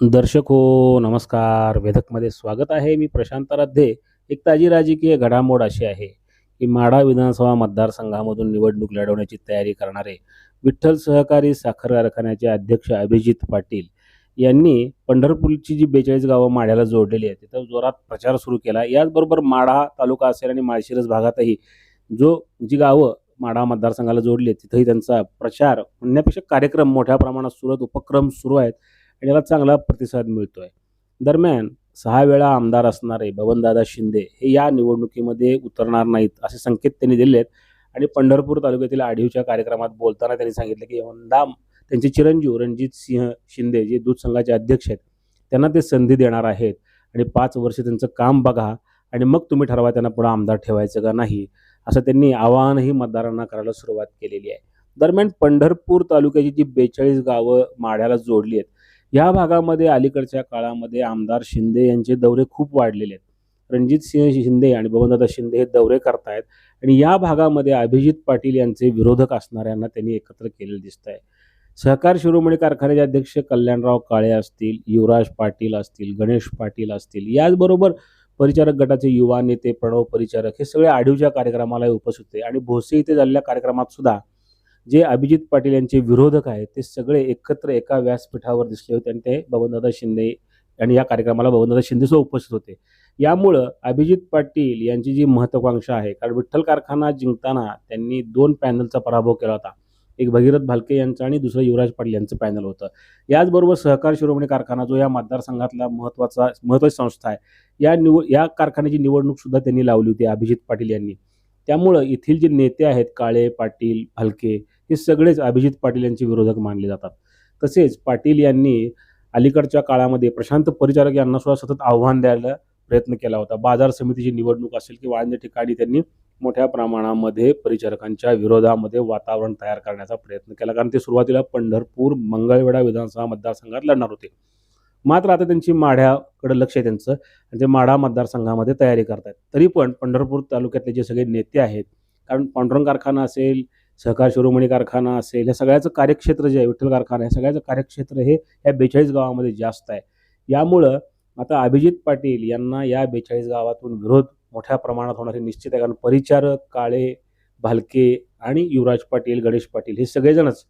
दर्शक हो नमस्कार. वेधकमध्ये स्वागत आहे. मी प्रशांत राध्ये एक ताजी राजकीय घडामोड अशी आहे की माढा विधानसभा मतदारसंघामधून निवडणूक लढवण्याची तयारी करणारे विठ्ठल सहकारी साखर कारखान्याचे अध्यक्ष अभिजित पाटील यांनी पंढरपूरची जी बेचाळीस गावं माढ्याला जोडलेली आहेत तिथं जोरात प्रचार सुरू केला. याचबरोबर माढा तालुका असेल आणि माळशिरस भागातही जो जी गावं माढा मतदारसंघाला जोडली आहेत तिथंही त्यांचा प्रचार. म्हणण्यापेक्षा कार्यक्रम मोठ्या प्रमाणात सुरत उपक्रम सुरू आहेत. आणि याला चांगला प्रतिसाद मिळतोय. दरम्यान सहा वेळा आमदार असणारे बबनदादा शिंदे हे या निवडणुकीमध्ये उतरणार नाहीत असे संकेत त्यांनी दिले आहेत. आणि पंढरपूर तालुक्यातील आढीवच्या कार्यक्रमात बोलताना त्यांनी सांगितलं की यंदा त्यांचे चिरंजीव रणजित सिंह शिंदे जे दूध संघाचे अध्यक्ष आहेत त्यांना ते संधी देणार आहेत. आणि पाच वर्ष त्यांचं काम बघा आणि मग तुम्ही ठरवा त्यांना पुढे आमदार ठेवायचं का नाही असं त्यांनी आवाहनही मतदारांना करायला सुरुवात केलेली आहे. दरम्यान पंढरपूर तालुक्याची जी बेचाळीस गावं माढ्याला जोडली आहेत या भागामध्ये अलीकडच्या काळामध्ये आमदार शिंदे यांचे दौरे खूप वाढलेले आहेत. रणजित सिंह शिंदे आणि बबनदादा शिंदे हे दौरे करतायत आणि या भागामध्ये अभिजित पाटील यांचे विरोधक असणाऱ्यांना त्यांनी एकत्र केलेलं दिसत आहे सहकार शिरोमणी कारखान्याचे अध्यक्ष कल्याणराव काळे असतील युवराज पाटील असतील गणेश पाटील असतील याचबरोबर परिचारक गटाचे युवा नेते प्रणव परिचारक हे सगळे आढीवच्या कार्यक्रमाला उपस्थित होते. आणि भोसे इथे झालेल्या कार्यक्रमात सुद्धा जे अभिजित पाटील यांचे विरोधक आहेत ते सगळे एकत्र एका व्यासपीठावर दिसले होते आणि ते बबनदादा शिंदे आणि या कार्यक्रमाला बबनदादा शिंदेसुद्धा उपस्थित होते. यामुळं अभिजित पाटील यांची जी महत्वाकांक्षा आहे कारण विठ्ठल कारखाना जिंकताना त्यांनी दोन पॅनलचा पराभव केला होता. एक भगीरथ भालके यांचं आणि दुसरं युवराज पाटील यांचं पॅनल होतं. याचबरोबर सहकार शिरोमणी कारखाना जो या मतदारसंघातला महत्त्वाचा महत्त्वाची संस्था आहे या निव या कारखान्याची निवडणूक सुद्धा त्यांनी लावली होती अभिजित पाटील यांनी. त्यामुळं येथील जे नेते आहेत काळे पाटील भालके हे सगळेच अभिजित पाटील यांचे विरोधक मानले जातात. तसेच पाटील यांनी अलीकडच्या काळामध्ये प्रशांत परिचारक यांना सुद्धा सतत आव्हान द्यायला प्रयत्न केला होता. बाजार समितीची निवडणूक असेल किंवा अन्य ठिकाणी त्यांनी मोठ्या प्रमाणामध्ये परिचारकांच्या विरोधामध्ये वातावरण तयार करण्याचा प्रयत्न केला. कारण ते सुरुवातीला पंढरपूर मंगळवेढा विधानसभा मतदारसंघात लढणार होते. मात्र आता त्यांची माढ्याकडे लक्ष आहे त्यांचं. आणि ते माढा मतदारसंघामध्ये तयारी करतात तरी पण पंढरपूर तालुक्यातले जे सगळे नेते आहेत कारण पांडुरंग कारखाना असेल सहकार शिरोमणी कारखाना असेल या सगळ्याचं कार्यक्षेत्र जे आहे विठ्ठल कारखाना हे सगळ्याचं कार्यक्षेत्र हे या बेचाळीस गावामध्ये जास्त आहे. यामुळं आता अभिजित पाटील यांना या बेचाळीस गावातून विरोध मोठ्या प्रमाणात होणार हे निश्चित आहे. कारण परिचारक काळे भालके आणि युवराज पाटील गणेश पाटील हे सगळेजणच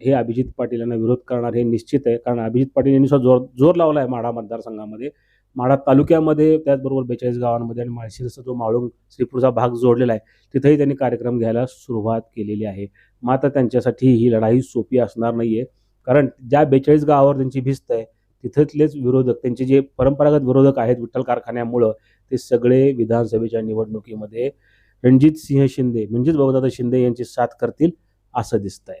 हे अभिजित पाटील यांना विरोध करणार हे निश्चित आहे. कारण अभिजित पाटील यांनी सुद्धा जोर जोर लावला आहे माढा मतदारसंघामध्ये. माढा तालुक्यामध्ये त्याचबरोबर बेचाळीस गावांमध्ये आणि माळशिरसचा जो माळुंग श्रीपूरचा भाग जोडलेला आहे तिथेही त्यांनी कार्यक्रम घ्यायला सुरुवात केलेली आहे. मात्र त्यांच्यासाठी ही लढाई सोपी असणार नाही आहे कारण ज्या बेचाळीस गावावर त्यांची भिस्त आहे तिथतलेच विरोधक त्यांचे जे परंपरागत विरोधक आहेत विठ्ठल कारखान्यामुळं ते सगळे विधानसभेच्या निवडणुकीमध्ये रणजित सिंह शिंदे म्हणजेच बबनदादा शिंदे यांची साथ करतील असं दिसतंय.